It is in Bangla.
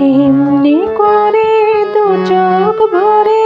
এমনি করে দু চোখ ভরে